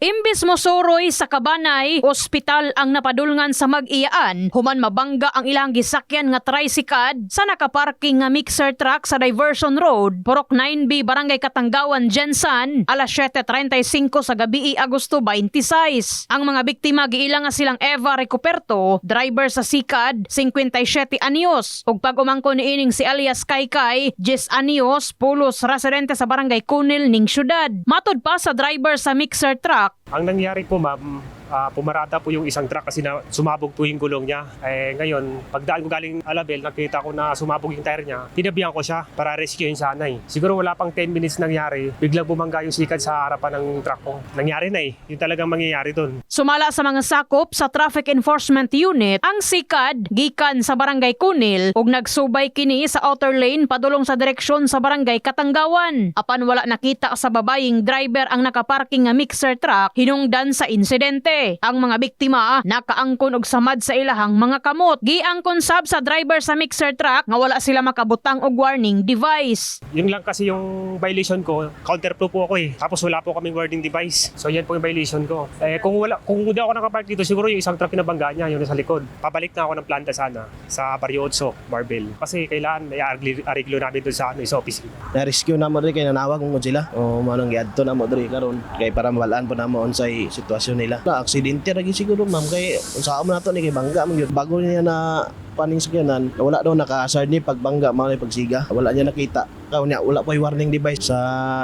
Imbis mo suroy sa kabanay, ospital ang napadulngan sa mag-iyaan, human mabangga ang ilang gisakyan nga tricycad sa nakaparking nga mixer truck sa Diversion Road, Purok 9B, Barangay Katanggawan, Jensan, alas 7.35 sa gabi Agosto 26. Ang mga biktima giila nga silang Eva Recuperto, driver sa Sikad, 57 anyos, ug pag umangko ni ining si alias Kaykay, 10 anyos, pulos residente sa Barangay Kunil ning syudad. Matod pa sa driver sa mixer truck, Ang nangyari po ma'am, ah, pumarada po yung isang truck kasi na sumabog po yung gulong niya. Eh, ngayon, pagdaan ko galing Alabel, nakita ko na sumabog yung tire niya. Tinabihan ko siya para rescue yung sanay. Siguro wala pang 10 minutes nangyari, biglang bumangga yung sikad sa harapan ng truck ko. Nangyari na eh. Yung talagang mangyayari dun. Sumala sa mga sakop sa Traffic Enforcement Unit, ang sikad gikan sa Barangay Kunil ug nagsubay kini sa outer lane padulong sa direksyon sa Barangay Katanggawan. Apan wala nakita sa babaying driver ang nakaparking nga mixer truck hinungdan sa insidente. Ang mga biktima nakaangkon og samad sa ilahang mga kamot. Giangkon sab sa driver sa mixer truck nga wala sila makabutang og warning device. Yung lang kasi yung violation ko, counterflow po ako eh. Tapos wala po kaming warning device. So yan po yung violation ko. Eh kung wala kung hindi ako nakapark dito, siguro yung isang truck na bangga niya, yung nasa likod. Pabalik na ako ng planta sana sa Barrio 8, Barbell. Kasi kailangan may ariglo namin doon sa ano, sa office. na-rescue na mo diri kay nanawag mo sila o manong giadto na mo diri karon kay para mabalaan po na mo unsay sitwasyon nila na aksidente gyud siguro ma'am. Kay unsa mo nato ni kay bangga man gyud bago niya na paning sakyanan wala daw naka-hazard ni pagbangga mao ni pagsiga wala niya nakita kaw niya wala pa warning device sa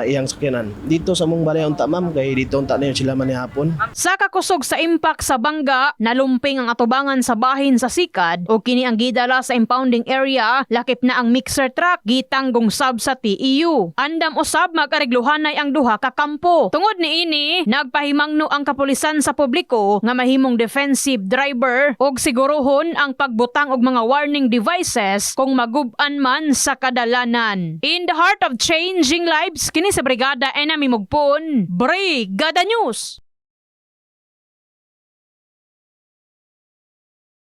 iyang sakyanan dito sa mong balay unta ma'am kay dito unta na sila manihapon Sa kakusog sa impact sa bangga, nalumping ang atubangan sa bahin sa sikad o kini ang gidala sa impounding area, lakip na ang mixer truck gitanggong sab sa TEU. Andam usab magaregluhanay ang duha ka kampo. Tungod ni ini, nagpahimangno ang kapulisan sa publiko nga mahimong defensive driver og siguruhon ang pagbutang og mga warning devices kung magub-an man sa kadalanan. In the heart of changing lives, kini sa Brigada Enemy Mugpon, Brigada News.